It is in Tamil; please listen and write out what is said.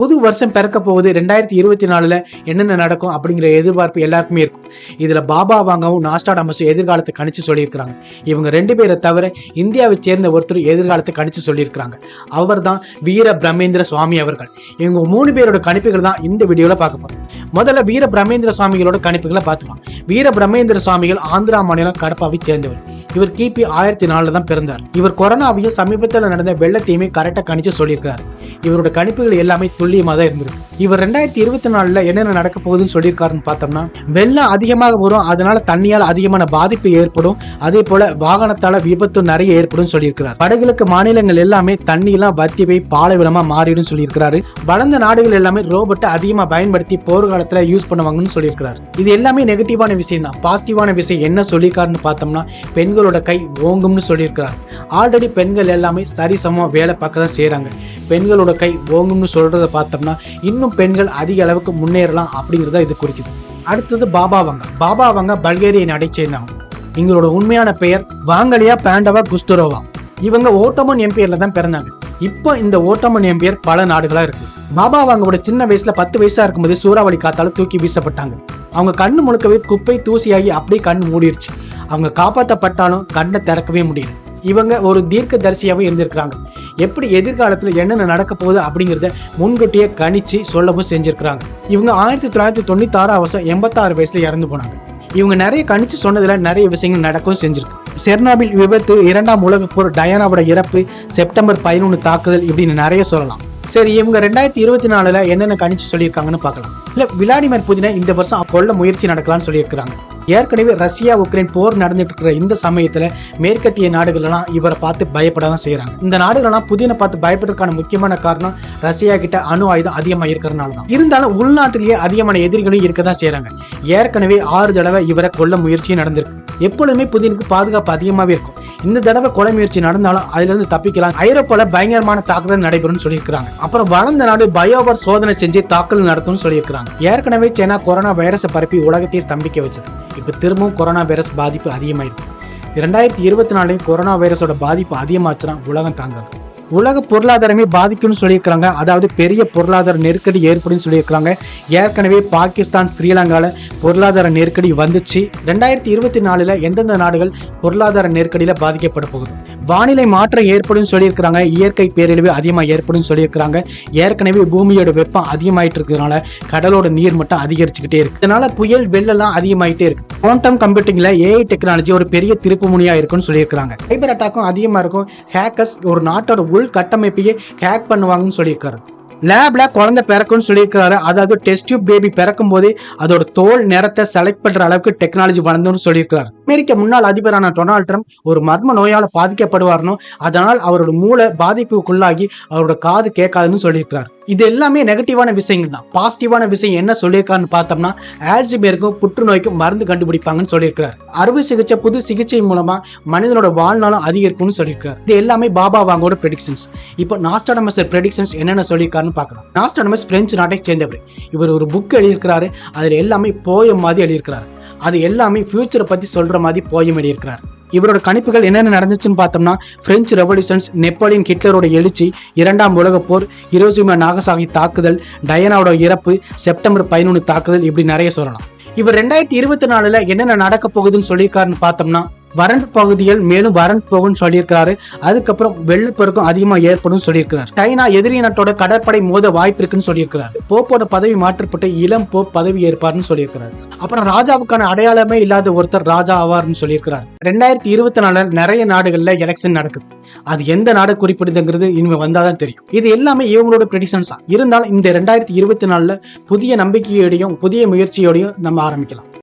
புது வருஷம் பிறக்க போகுது. ரெண்டாயிரத்தி இருபத்தி நாலுல என்னென்ன நடக்கும் அப்படிங்கிற எதிர்பார்ப்பு எல்லாருக்குமே இருக்கும். இதுல பாபா வாங்கவும் நாஸ்டாடமஸும் எதிர்காலத்தை கணிச்சு சொல்லியிருக்கிறாங்க. இவங்க ரெண்டு பேரை தவிர இந்தியாவை சேர்ந்த ஒருத்தர் எதிர்காலத்தை கணிச்சு சொல்லியிருக்கிறாங்க. அவர் தான் வீர பிரமேந்திர சுவாமி அவர்கள். இவங்க மூணு பேரோட கணிப்புகள் தான் இந்த வீடியோல பார்க்க போறோம். முதல்ல வீர பிரம்மேந்திர சுவாமிகளோட கணிப்புகளை பார்த்துக்கலாம். வீர பிரம்மேந்திர சுவாமிகள் ஆந்திரா மாநிலம் கடப்பாவை சேர்ந்தவர். இவர் கிபி ஆயிரத்தி நாலுல தான் பிறந்தார். இவர் கொரோனாவையும் சமீபத்தில் நடந்த வெள்ளத்தையுமே கரெக்டாக கணிச்சு சொல்லியிருக்காரு இவரோட கணிப்புகள் எல்லாமே துல்லியமாக தான் இருந்திருக்கும். இவர் ரெண்டாயிரத்தி இருபத்தி நாலில் என்னென்ன நடக்க போகுதுன்னு சொல்லியிருக்காருன்னு பார்த்தோம்னா வெள்ளம் அதிகமாக வரும் அதனால தண்ணியால் அதிகமான பாதிப்பு ஏற்படும் அதே போல வாகனத்தால் விபத்து நிறைய ஏற்படும் சொல்லியிருக்கிறார். வடகிழக்கு மாநிலங்கள் எல்லாமே தண்ணியெல்லாம் வத்தி போய் பாலைவனமா மாறிடும் சொல்லியிருக்கிறாரு. வளர்ந்த நாடுகள் எல்லாமே ரோபோட்டை அதிகமாக பயன்படுத்தி போர்க்காலத்துல யூஸ் பண்ணுவாங்கன்னு சொல்லியிருக்கிறார். இது எல்லாமே நெகட்டிவான விஷயம் தான். பாசிட்டிவான விஷயம் என்ன சொல்லியிருக்காருன்னு பார்த்தோம்னா பெண்களோட கை ஓங்கும்னு சொல்லியிருக்கிறார். ஆல்ரெடி பெண்கள் எல்லாமே சரிசமமாக வேலை பார்க்க தான் செய்கிறாங்க பெண்களோட கை ஓங்கும்னு சொல்றத பார்த்தோம்னா இன்னும் பெண்கள் அதிக அளவுக்கு முன்னேறலாம் அப்படிங்கிறத இது குறிக்குது. அடுத்தது பாபா வங்க. பாபா வங்க பல்கேரிய நாடை சேர்ந்தவங்க இவங்களோட உண்மையான பெயர் வாங்கலியா பேண்டவா குஸ்டரோவா. இவங்க ஓட்டமன் எம்பியர்ல தான் பிறந்தாங்க. இப்போ இந்த ஓட்டமன் எம்பியர் பல நாடுகளா இருக்கு. பாபா அவங்களோட சின்ன வயசுல பத்து வயசா இருக்கும்போது சூறாவளி காத்தால தூக்கி வீசப்பட்டாங்க. அவங்க கண்ணு முழுக்கவே குப்பை தூசியாகி அப்படியே கண் மூடிடுச்சு அவங்க காப்பாற்றப்பட்டாலும் கண்ணை திறக்கவே முடியல. இவங்க ஒரு தீர்க்க தரிசியாகவும் இருந்திருக்கிறாங்க. எப்படி எதிர்காலத்தில் என்னென்ன நடக்க போகுது அப்படிங்கிறத முன்கூட்டியே கணிச்சு சொல்லவும் செஞ்சிருக்கிறாங்க. இவங்க ஆயிரத்தி தொள்ளாயிரத்தி தொண்ணூத்தாறு வருஷம் எண்பத்தாறு வயசுல இறந்து போனாங்க. இவங்க நிறைய கணிச்சு சொன்னதுல நிறைய விஷயங்கள் நடக்கவும் செஞ்சிருக்கு. செர்னாபில் விபத்து இரண்டாம் உலக போர் டயானாவோட இறப்பு செப்டம்பர் பதினொன்று தாக்குதல் இப்படின்னு நிறைய சொல்லலாம். சரி இவங்க ரெண்டாயிரத்தி இருபத்தி நாலுல என்னென்ன கணிச்சு சொல்லியிருக்காங்கன்னு பார்க்கலாம். இல்ல விளாடிமிர் புதினை இந்த வருஷம் கொள்ள முயற்சி நடக்கலாம்னு சொல்லியிருக்கிறாங்க. ஏற்கனவே ரஷ்யா உக்ரைன் போர் நடந்துட்டு இருக்கிற இந்த சமயத்துல மேற்கத்திய நாடுகள்லாம் இவரை பார்த்து பயப்பட தான் செய்யறாங்க இந்த நாடுகள்லாம் புதினை பார்த்து பயப்படுறதுக்கான முக்கியமான காரணம் ரஷ்யா கிட்ட அணு ஆயுதம் அதிகமா இருக்கிறனால தான். இருந்தாலும் உள்நாட்டிலேயே அதிகமான எதிரிகளும் இருக்க தான் செய்யறாங்க ஏற்கனவே ஆறு தடவை இவரை கொல்ல முயற்சியும் நடந்திருக்கு. எப்பொழுதுமே புதினுக்கு பாதுகாப்பு அதிகமாகவே இருக்கும். இந்த தடவை கொலை முயற்சி நடந்தாலும் அதுல இருந்து தப்பிக்கலாம். ஐரோப்பால பயங்கரமான தாக்குதல் நடைபெறும்னு சொல்லியிருக்காங்க அப்புறம் வளர்ந்த நாடு பயோவர் சோதனை செஞ்சு தாக்குதல் நடத்தும்னு சொல்லியிருக்காங்க ஏற்கனவே சைனா கொரோனா வைரஸை பரப்பி உலகத்தையே ஸ்தம்பிக்க வச்சது. இப்போ திரும்பவும் கொரோனா வைரஸ் பாதிப்பு அதிகமாயிருக்கு. இரண்டாயிரத்தி இருபத்தி நாலுலேயும் கொரோனா வைரஸோட பாதிப்பு அதிகமாச்சுன்னா உலகம் தாங்காது. உலக பொருளாதாரமே பாதிக்கும்னு சொல்லியிருக்கிறாங்க. அதாவது பெரிய பொருளாதார நெருக்கடி ஏற்படும் சொல்லியிருக்கிறாங்க. ஏற்கனவே பாகிஸ்தான் ஸ்ரீலங்காவில் பொருளாதார நெருக்கடி வந்துச்சு. ரெண்டாயிரத்தி இருபத்தி நாலில் எந்தெந்த நாடுகள் பொருளாதார நெருக்கடியில் பாதிக்கப்பட போகுது? வானிலை மாற்றம் ஏற்படும் சொல்லியிருக்கிறாங்க. இயற்கை பேரழிவு அதிகமாக ஏற்படும் சொல்லியிருக்கிறாங்க. ஏற்கனவே பூமியோட வெப்பம் அதிகமாயிட்டு இருக்கிறதுனால கடலோட நீர் மட்டம் அதிகரிச்சுக்கிட்டே இருக்கு. இதனால புயல் வெள்ளெல்லாம் அதிகமாயிட்டே இருக்கு. குவாண்டம் கம்ப்யூட்டிங்ல ஏஐ டெக்னாலஜி ஒரு பெரிய திருப்பு முனியா இருக்கும்னு சொல்லியிருக்கிறாங்க. சைபர் அட்டாக்கும் அதிகமா இருக்கும். ஹேக்கர்ஸ் ஒரு நாட்டோட உள் கட்டமைப்பையே ஹேக் பண்ணுவாங்கன்னு சொல்லியிருக்காரு. லேப்ல குழந்தை பிறக்கும்னு சொல்லியிருக்கிறாரு. அதாவது டெஸ்ட் டியூப் பேபி பிறக்கும் போதே அதோட தோல் நிறத்தை செலக்ட் பண்ற அளவுக்கு டெக்னாலஜி வளர்ந்துன்னு சொல்லியிருக்கிறாரு. அமெரிக்க முன்னாள் அதிபரான டொனால்ட் ட்ரம்ப் ஒரு மர்ம நோயால் பாதிக்கப்படுவார்னோ அதனால் அவரோட மூளை பாதிப்புக்குள்ளாகி அவரோட காது கேட்காதுன்னு சொல்லியிருக்கிறார். இது எல்லாமே நெகட்டிவான விஷயங்கள் தான். பாசிட்டிவான விஷயம் என்ன சொல்லியிருக்காருன்னு பார்த்தோம்னா ஆல்சிபேருக்கும் புற்றுநோய்க்கும் மருந்து கண்டுபிடிப்பாங்கன்னு சொல்லியிருக்கிறார். அறுவை சிகிச்சை புது சிகிச்சை மூலமா மனிதனோட வாழ்நாளும் அதிகரிக்கும்னு சொல்லியிருக்காரு இது எல்லாமே பாபா வாங்கோட ப்ரெடிக்ஷன்ஸ் இப்போ நாஸ்டானமஸ் ப்ரெடிக்ஷன்ஸ் என்னென்ன சொல்லியிருக்காருன்னு பார்க்கலாம். நாஸ்டானமஸ் பிரெஞ்சு நாட்டை சேர்ந்தவர். இவர் ஒரு புக் எழுதியிருக்கிறாரு. அதில் எல்லாமே போயம் மாதிரி எழுதியிருக்கிறாரு. அது எல்லாமே ஃபியூச்சரை பற்றி சொல்கிற மாதிரி போயம் எழுதியிருக்கிறார் இவரோட கணிப்புகள் என்னென்ன நடந்துச்சுன்னு பார்த்தோம்னா பிரெஞ்சு ரெவல்யூஷன்ஸ் நெப்போலியன் ஹிட்லரோட எழுச்சி இரண்டாம் உலக போர் ஹிரோசிமா நாகசாகி தாக்குதல் டயனாவோட இறப்பு செப்டம்பர் பதினொன்று தாக்குதல் இப்படி நிறைய சொல்லலாம். இவர் ரெண்டாயிரத்தி இருபத்தி நாலுல என்னென்ன நடக்க போகுதுன்னு சொல்லியிருக்காருன்னு பார்த்தோம்னா வறண்ட பகுதிகள் மேலும் வறண்டு போகும்னு சொல்லியிருக்கிறாரு. அதுக்கப்புறம் வெள்ளப்பெருக்கம் அதிகமாக ஏற்படும் சொல்லியிருக்கிறார். சைனா எதிரி நாட்டோட கடற்படை மோத வாய்ப்பு இருக்குன்னு சொல்லியிருக்கிறார். போப்போட பதவி மாற்றப்பட்டு இளம் போப் பதவி ஏற்பார்னு சொல்லியிருக்கிறார். அப்புறம் ராஜாவுக்கான அடையாளமே இல்லாத ஒருத்தர் ராஜா ஆவார்னு சொல்லியிருக்கிறார். ரெண்டாயிரத்தி இருபத்தி நாலுல நிறைய நாடுகளில் எலெக்ஷன் நடக்குது. அது எந்த நாடு குறிப்பிடுதுங்கிறது இனிமே வந்தாதான் தெரியும். இது எல்லாமே இவங்களோட ப்ரெடிஷன்ஸ் இருந்தாலும் இந்த ரெண்டாயிரத்தி இருபத்தி நாலுல புதிய நம்பிக்கையோடையும் புதிய முயற்சியோடையும் நம்ம ஆரம்பிக்கலாம்.